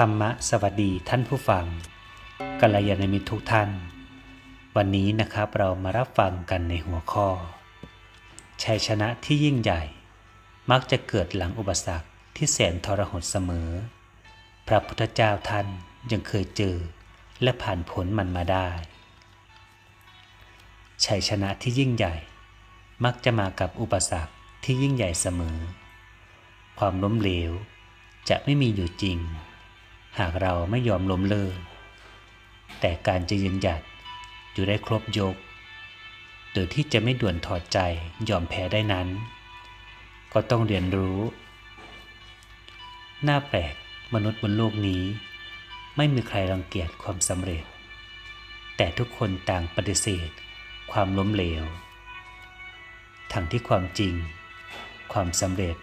ธรรมะสวัสดีท่านผู้ฟังกัลยาณมิตรทุกท่าน วันนี้นะครับเรามารับฟังกันในหัวข้อ ชัยชนะที่ยิ่งใหญ่ มักจะเกิดหลังอุปสรรคที่แสนทรหดเสมอ พระพุทธเจ้าท่านยังเคยเจอ และผ่านพ้นมันมาได้ ชัยชนะที่ยิ่งใหญ่ มักจะมากับอุปสรรคที่ยิ่งใหญ่เสมอ ความล้มเหลวจะไม่มีอยู่จริง หากเราไม่ยอมล้มเลิก แต่การจะยืนหยัดอยู่ได้ครบยก โดยที่จะไม่ด่วนถอดใจยอมแพ้ได้นั้น ก็ต้องเรียนรู้ หน้าแปลกมนุษย์บนโลกนี้ ไม่มีใครรังเกียจความสำเร็จ แต่ทุกคนต่างปฏิเสธ ความล้มเหลว ทั้งที่ความจริง ความสำเร็จ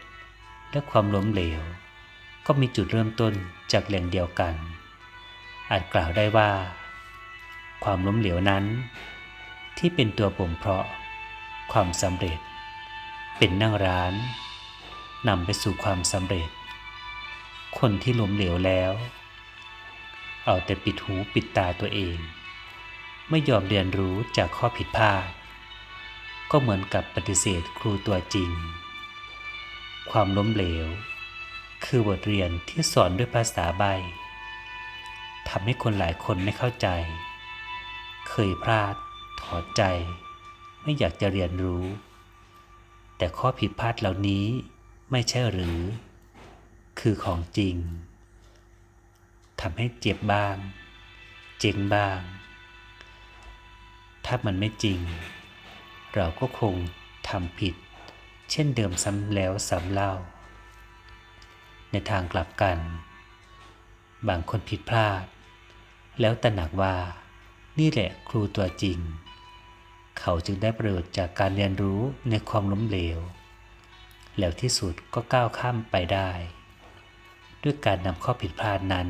และความล้มเหลว ก็มีจุดเริ่มต้นจากแหล่งเดียวกัน อาจกล่าวได้ว่า ความล้มเหลวนั้น ที่เป็นตัวบ่มเพาะ ความสำเร็จ เป็นนั่งร้านนำไปสู่ความสำเร็จ คนที่ล้มเหลวแล้ว เอาแต่ปิดหูปิดตาตัวเอง ไม่ยอมเรียนรู้จากข้อผิดพลาด ก็เหมือนกับปฏิเสธครูตัวจริง ความล้มเหลว คือบทเรียนที่สอนด้วยภาษาใบทำให้คนหลายคนไม่เข้าใจ เคยพลาด ถอดใจ ไม่อยากจะเรียนรู้ แต่ข้อผิดพลาดเหล่านี้ไม่ใช่หรือ คือของจริงทำให้เจ็บบ้าง เจ๊งบ้าง ถ้ามันไม่จริง เราก็คงทำผิด เช่นเดิมซ้ำแล้วซ้ำเล่า ในทางกลับกัน บางคนผิดพลาด แล้วตระหนักว่านี่แหละครูตัวจริง เขาจึงได้ประโยชน์จากการเรียนรู้ในความล้มเหลว แล้วที่สุดก็ก้าวข้ามไปได้ ด้วยการนำข้อผิดพลาดนั้น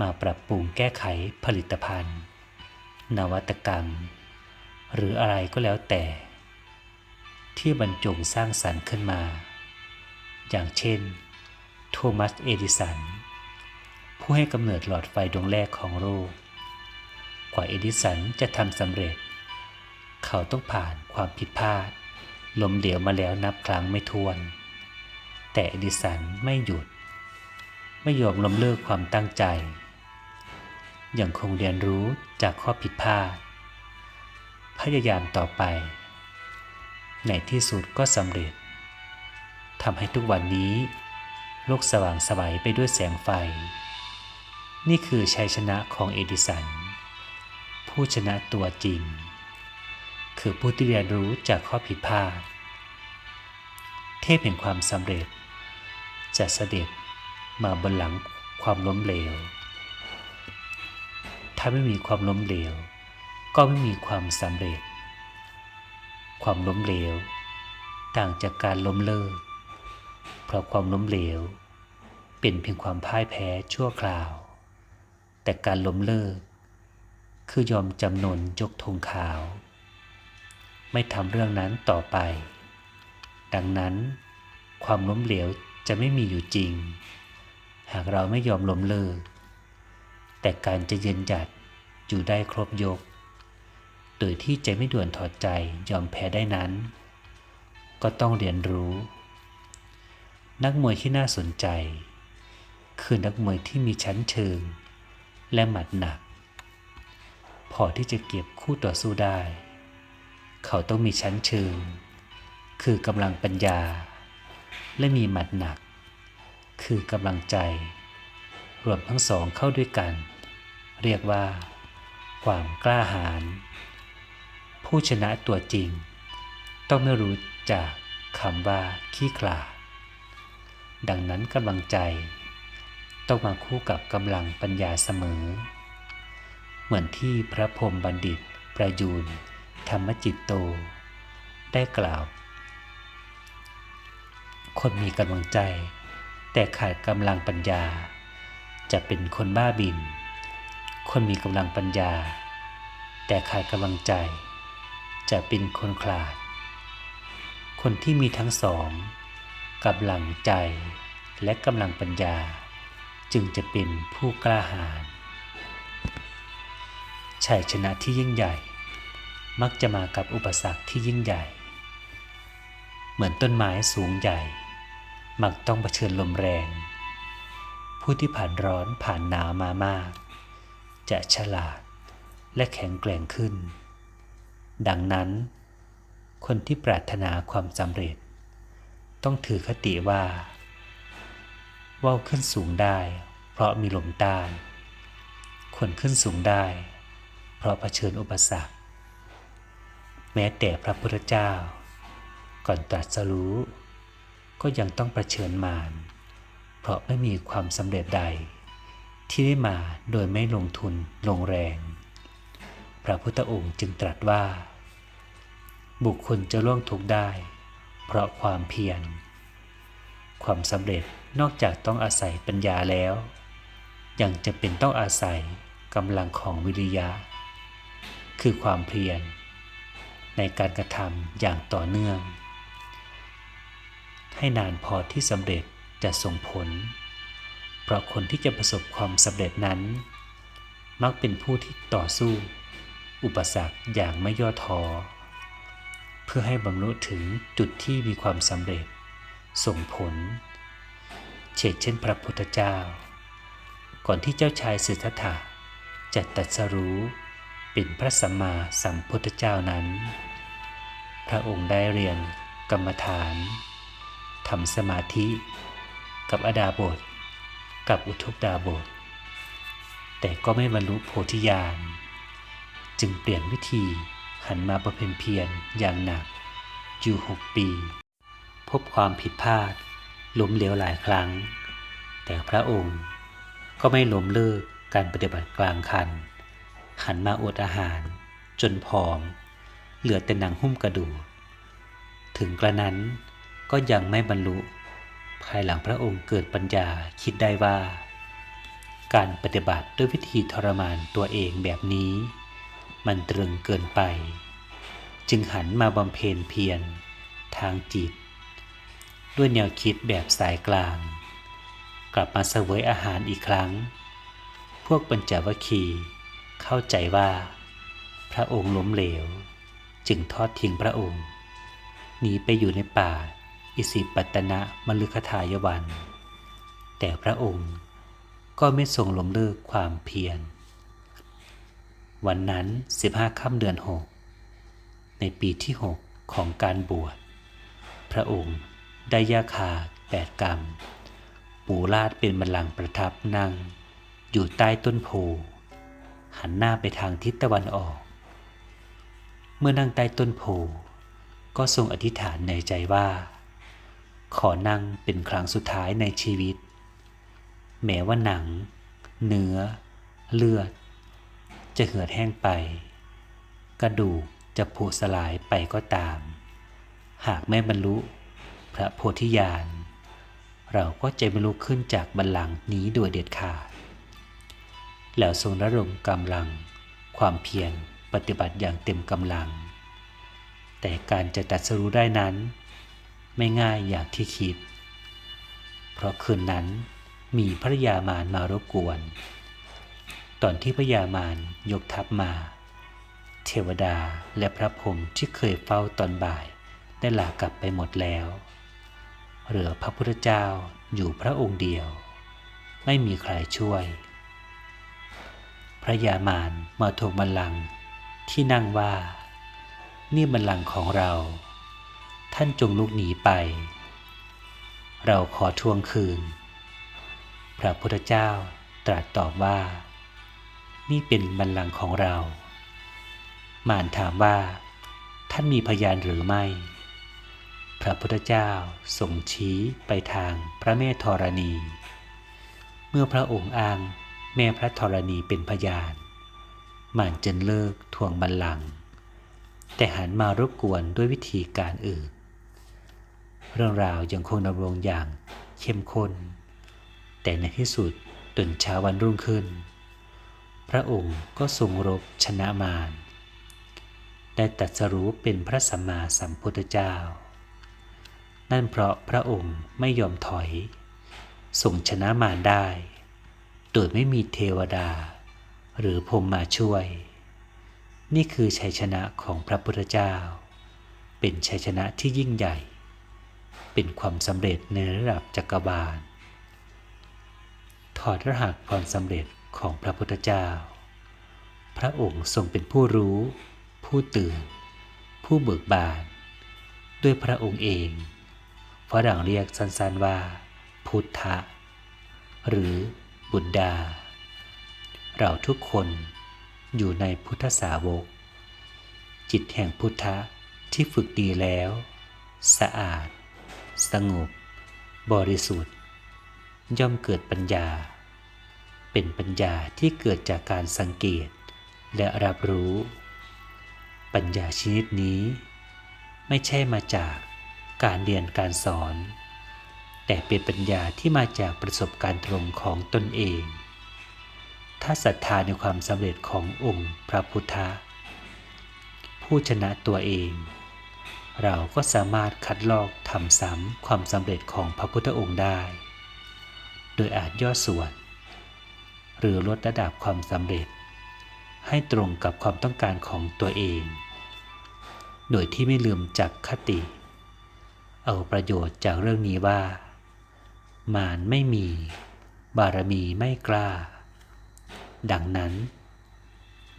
มาปรับปรุงแก้ไขผลิตภัณฑ์ นวัตกรรม หรืออะไรก็แล้วแต่ ที่บรรจงสร้างสรรค์ขึ้นมา อย่างเช่น โทมัส เอดิสัน ผู้ให้กำเนิดหลอดไฟดวงแรกของโลกกว่าเอดิสันจะทำสำเร็จ เขาต้องผ่านความผิดพลาดล้มเหลวมาแล้วนับครั้งไม่ถ้วน แต่เอดิสันไม่หยุด ไม่ยอมล้มเลิกความตั้งใจ ยังคงเรียนรู้จากข้อผิดพลาด พยายามต่อไป ในที่สุดก็สำเร็จทำให้ทุกวันนี้ โลกสว่างสวัยไปด้วยแสงไฟ นี่คือชัยชนะของเอดิสัน ผู้ชนะตัวจริง คือผู้ที่เรียนรู้จากข้อผิดพลาด เทพแห่งความสำเร็จ จะเสด็จมาบนหลังความล้มเหลว ถ้าไม่มีความล้มเหลว ก็ไม่มีความสำเร็จ ความล้มเหลว ต่างจากการล้มเลิก เพราะความล้มเหลว เป็นเพียงความพ่ายแพ้ชั่วคราว แต่การล้มเลิก คือยอมจำนนยกธงขาว ไม่ทำเรื่องนั้นต่อไป ดังนั้น ความล้มเหลวจะไม่มีอยู่จริง หากเราไม่ยอมล้มเลิก แต่การจะยืนหยัดอยู่ได้ครบยก โดยที่จะไม่ด่วนถอดใจยอมแพ้ได้นั้น ก็ต้องเรียนรู้ นักมวยที่น่าสนใจ คือนักมวยที่มีชั้นเชิง และหมัดหนัก พอที่จะเก็บคู่ต่อสู้ได้ เขาต้องมีชั้นเชิง คือกำลังปัญญา และมีหมัดหนัก คือกำลังใจ รวมทั้งสองเข้าด้วยกัน เรียกว่า ความกล้าหาญผู้ชนะตัวจริง ต้องไม่รู้จากคำว่าขี้ขลาด ดังนั้นกำลังใจ ต้องมาคู่กับกำลังปัญญาเสมอ เหมือนที่พระพรมบัณฑิต ประยูนธรรมจิตโต ได้กล่าว คนมีกำลังใจ แต่ขาดกำลังปัญญา จะเป็นคนบ้าบิน คนมีกำลังปัญญา แต่ขาดกำลังใจ จะเป็นคนขลาด คนที่มีทั้งสอง กำลังใจและกำลังปัญญา จึงจะเป็นผู้กล้าหาญชัยชนะที่ยิ่งใหญ่ มักจะมากับอุปสรรคที่ยิ่งใหญ่ เหมือนต้นไม้สูงใหญ่ มักต้องเผชิญลมแรง ผู้ที่ผ่านร้อนผ่านหนาวมามาก จะฉลาดและแข็งแกร่งขึ้น ดังนั้น คนที่ปรารถนาความสำเร็จ ต้องถือคติว่าว่าวขึ้นสูงได้ เพราะมีลมต้านคนขึ้นสูงได้ เพราะเผชิญอุปสรรค แม้แต่พระพุทธเจ้า ก่อนตรัสรู้ ก็ยังต้องเผชิญมารเพราะไม่มีความสำเร็จใด ที่ได้มาโดยไม่ลงทุนลงแรง พระพุทธองค์จึงตรัสว่า บุคคลจะล่วงทุกได้ เพราะความเพียร ความสำเร็จนอกจากต้องอาศัยปัญญาแล้ว ยังจะเป็นต้องอาศัยกำลังของวิริยะ คือความเพียร ในการกระทำอย่างต่อเนื่อง ให้นานพอที่สำเร็จจะส่งผล เพราะคนที่จะประสบความสำเร็จนั้น มักเป็นผู้ที่ต่อสู้ อุปสรรคอย่างไม่ย่อท้อ เพื่อให้บรรลุถึงจุดที่มีความสำเร็จ ส่งผลเช่นเช่นพระพุทธเจ้า ก่อนที่เจ้าชายสิทธัตถะจะตรัสรู้เป็นพระสัมมาสัมพุทธเจ้านั้น พระองค์ได้เรียนกรรมฐานทำสมาธิ กับอดาบท กับอุทุกดาบท แต่ก็ไม่บรรลุโพธิญาณ จึงเปลี่ยนวิธี หันมาประเพณเพียรอย่างหนัก อยู่หกปี พบความผิดพลาดล้มเหลวหลายครั้ง แต่พระองค์ก็ไม่ล้มเลิกการปฏิบัติกลางคัน หันมาอดอาหารจนผอม เหลือแต่หนังหุ้มกระดูก ถึงกระนั้นก็ยังไม่บรรลุ ภายหลังพระองค์เกิดปัญญาคิดได้ว่า การปฏิบัติด้วยวิธีทรมานตัวเองแบบนี้ มันตรึงเกินไป จึงหันมาบำเพ็ญเพียรทางจิต ด้วยแนวคิดแบบสายกลาง กลับมาเสวยอาหารอีกครั้ง พวกปัญจวัคคีเข้าใจว่า พระองค์ล้มเหลว จึงทอดทิ้งพระองค์ หนีไปอยู่ในป่าอิสิปตนะมฤคทายวัน แต่พระองค์ก็ไม่ทรงล้มเลิกความเพียร วันนั้น 15ค่ำเดือนหกในปีที่ 6 ของการบวช พระองค์ได้ยาคาแปดกรรม ปูราดเป็นบัลลังก์ประทับนั่ง อยู่ใต้ต้นโพ หันหน้าไปทางทิศตะวันออก เมื่อนั่งใต้ต้นโพ ก็ทรงอธิษฐานในใจว่า ขอนั่งเป็นครั้งสุดท้ายในชีวิต แม้ว่าหนัง เนื้อ เลือด จะเหือดแห้งไป กระดูกจะผุสลายไปก็ตาม หากไม่บรรลุพระโพธิญาณเราก็จะไม่ลุกขึ้นจากบัลลังก์นี้โดยเด็ดขาด แล้วทรงระดมกำลัง ความเพียรปฏิบัติอย่างเต็มกำลัง แต่การจะตัดสรู้ได้นั้น ไม่ง่ายอย่างที่คิด เพราะคืนนั้นมีพระยามารมารบกวน ตอนที่พระยามาร ยกทัพมา เทวดาและพระพรหมที่เคยเฝ้าตอนบ่ายได้ลากลับไปหมดแล้ว เหลือพระพุทธเจ้าอยู่พระองค์เดียว ไม่มีใครช่วย พระยามารมาทวงบัลลังก์ที่นั่งว่า นี่บัลลังก์ของเรา ท่านจงลุกหนีไป เราขอทวงคืน พระพุทธเจ้าตรัสตอบว่า นี่เป็นบัลลังก์ของเรา มารถามว่า ท่านมีพยานหรือไม่ พระพุทธเจ้าทรงชี้ไปทางพระแม่ธรณี เมื่อพระองค์อ้างแม่พระธรณีเป็นพยาน มารจึงเลิกทวงบัลลังก์แต่หันมารบกวนด้วยวิธีการอื่น เรื่องราวยังคงดำรงอย่างเข้มข้น แต่ในที่สุดตื่นเช้าวันรุ่งขึ้น พระองค์ก็ทรงรบชนะมารได้ตรัสรู้เป็นพระสัมมาสัมพุทธเจ้า นั่นเพราะพระองค์ไม่ยอมถอยทรงชนะมารได้ โดยไม่มีเทวดา หรือพรมมาช่วย นี่คือชัยชนะของพระพุทธเจ้า เป็นชัยชนะที่ยิ่งใหญ่ เป็นความสำเร็จในระดับจักรบาล ถอดรหัสความสำเร็จ ของพระพุทธเจ้า พระองค์ทรงเป็นผู้รู้ ผู้ตื่น ผู้เบิกบาน ด้วยพระองค์เองฝรั่งเรียกสั้นๆว่า พุทธะ หรือบุตดา เราทุกคนอยู่ในพุทธสาวก จิตแห่งพุทธะที่ฝึกดีแล้ว สะอาด สงบ บริสุทธิ์ ย่อมเกิดปัญญา เป็นปัญญาที่เกิดจากการสังเกต และรับรู้ ปัญญาชนิดนี้ ไม่ใช่มาจากการเรียนการสอน แต่เป็นปัญญาที่มาจากประสบการณ์ตรงของตนเอง ถ้าศรัทธาในความสำเร็จขององค์พระพุทธ ผู้ชนะตัวเอง เราก็สามารถคัดลอกทำซ้ำความสำเร็จของพระพุทธองค์ได้ โดยอาจย่อส่วน รือลดระดับความสำเร็จ ให้ตรงกับความต้องการของตัวเอง โดยที่ไม่ลืมจับคติ เอาประโยชน์จากเรื่องนี้ว่า มารไม่มี บารมีไม่กล้า ดังนั้น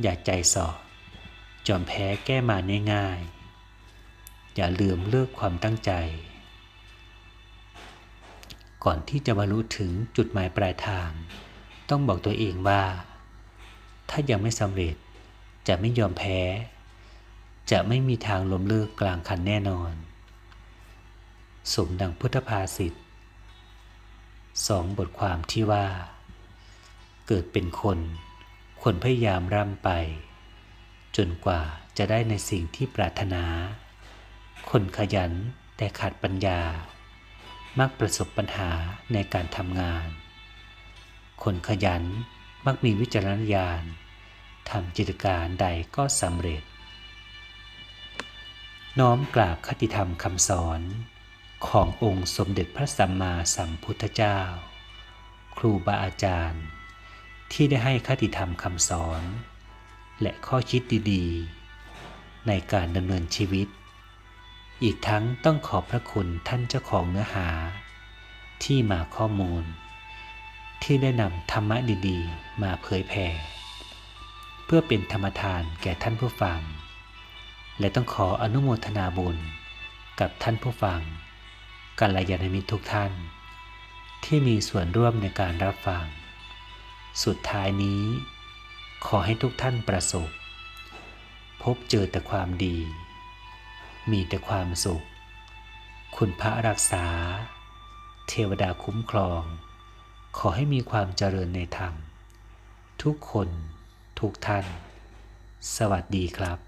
อย่าใจสอจอมแพ้แก้มาง่ายๆ อย่าลืมเลิกความตั้งใจ ก่อนที่จะบรรลุถึงจุดหมายปลายทาง ต้องบอกตัวเองว่า ถ้ายังไม่สำเร็จจะไม่ยอมแพ้ จะไม่มีทางล้มเลิกกลางคันแน่นอน สมดังพุทธภาษิตสองบทความที่ว่า เกิดเป็นคนควรพยายามร่ำไป จนกว่าจะได้ในสิ่งที่ปรารถนา คนขยันแต่ขาดปัญญา มักประสบปัญหาในการทำงาน คนขยันมักมีวิจารณญาณทำจิตการใดก็สำเร็จ น้อมกราบคติธรรมคำสอนขององค์สมเด็จพระสัมมาสัมพุทธเจ้า ครูบาอาจารย์ ที่ได้ให้คติธรรมคำสอน และข้อคิดดีๆ ในการดำเนินชีวิต อีกทั้งต้องขอบพระคุณท่านเจ้าของเนื้อหา ที่มาข้อมูล ที่ได้นำธรรมะดีๆ มาเผยแผ่เพื่อเป็นธรรมทานแก่ท่านผู้ฟัง และต้องขออนุโมทนาบุญกับท่านผู้ฟังกัลยาณมิตรทุกท่าน ที่มีส่วนร่วมในการรับฟัง สุดท้ายนี้ ขอให้ทุกท่านประสบ พบเจอแต่ความดี มีแต่ความสุข คุณพระรักษา เทวดาคุ้มครอง ขอให้มีความเจริญในธรรม ทุกคน ทุกท่าน สวัสดีครับ